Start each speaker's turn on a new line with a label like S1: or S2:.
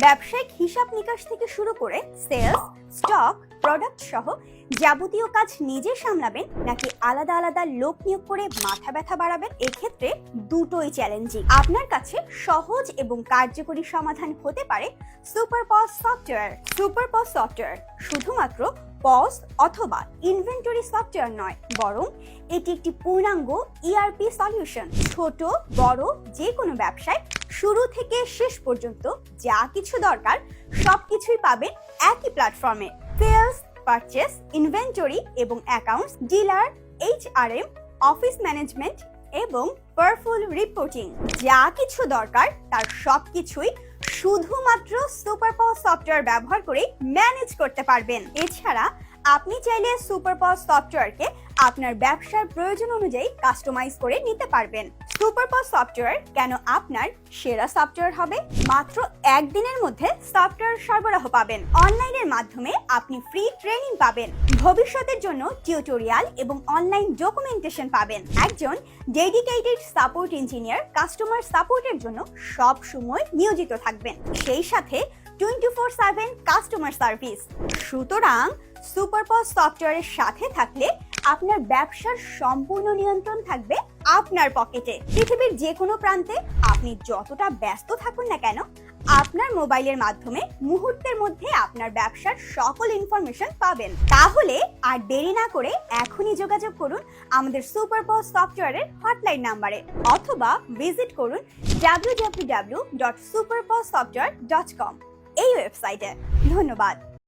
S1: ব্যবসায়িক হিসাব নিকাশ থেকে শুরু করে সেলস স্টক প্রোডাক্ট সহ যাবতীয় কাজ নিজে সামলাবেন নাকি আলাদা আলাদা লোক নিয়োগ করে মাথা ব্যথা বাড়াবেন, এক্ষেত্রে দুটোই চ্যালেঞ্জিং আপনার কাছে সহজ এবং কার্যকরী সমাধান হতে পারে super POS software super POS software শুধুমাত্র পস অথবা ইনভেন্টরি সফটওয়্যার নয়, বরং এটি একটি পূর্ণাঙ্গ ইআরপি সলিউশন ছোট, বড় যে কোনো ব্যবসায় শুরু থেকে শেষ পর্যন্ত যা কিছু দরকার সবকিছুই পাবেন একই প্ল্যাটফর্মে সেলস পারচেস ইনভেন্টরি এবং accounts dealer HRM office management এবং পারফুল রিপোর্টিং যা কিছু দরকার, তার সব কিছুই শুধুমাত্র সুপার পাওয়ার সফটওয়্যার ব্যবহার করে ম্যানেজ করতে পারবেন। এছাড়া আপনি চাইলে সুপার পাওয়ার সফটওয়্যারকে আপনার ব্যবসার প্রয়োজন অনুযায়ী কাস্টমাইজ করে নিতে পারবেন। সুপার পাওয়ার সফটওয়্যার কেন আপনার সেরা সফটওয়্যার হবে? মাত্র একদিনের মধ্যে সফটওয়্যার সরবরাহ পাবেন। অনলাইনের মাধ্যমে আপনি ফ্রি ট্রেনিং পাবেন। ভবিষ্যতের জন্য টিউটোরিয়াল এবং অনলাইন ডকুমেন্টেশন পাবেন। একজন ডেডিকেটেড সাপোর্ট ইঞ্জিনিয়ার কাস্টমার সাপোর্টের জন্য সব সময় নিয়োজিত থাকবেন। সেই সাথে twenty four seven customer service সুতরাং সুপারপজ সফটওয়্যারের সাথে থাকলে আপনার ব্যবসার সম্পূর্ণ নিয়ন্ত্রণ থাকবে আপনার পকেটে। পৃথিবীর যে কোনো প্রান্তে আপনি যতটা ব্যস্ত থাকুন না কেন, আপনার মোবাইলের মাধ্যমে মুহূর্তের মধ্যে আপনার ব্যবসার সকল ইনফরমেশন পাবেন। তাহলে আর দেরি না করে এখনই যোগাযোগ করুন আমাদের সুপারপজ সফটওয়্যারের হটলাইন নাম্বারে অথবা ভিজিট করুন www.superpozsoftware.com এই ওয়েবসাইটে ধন্যবাদ।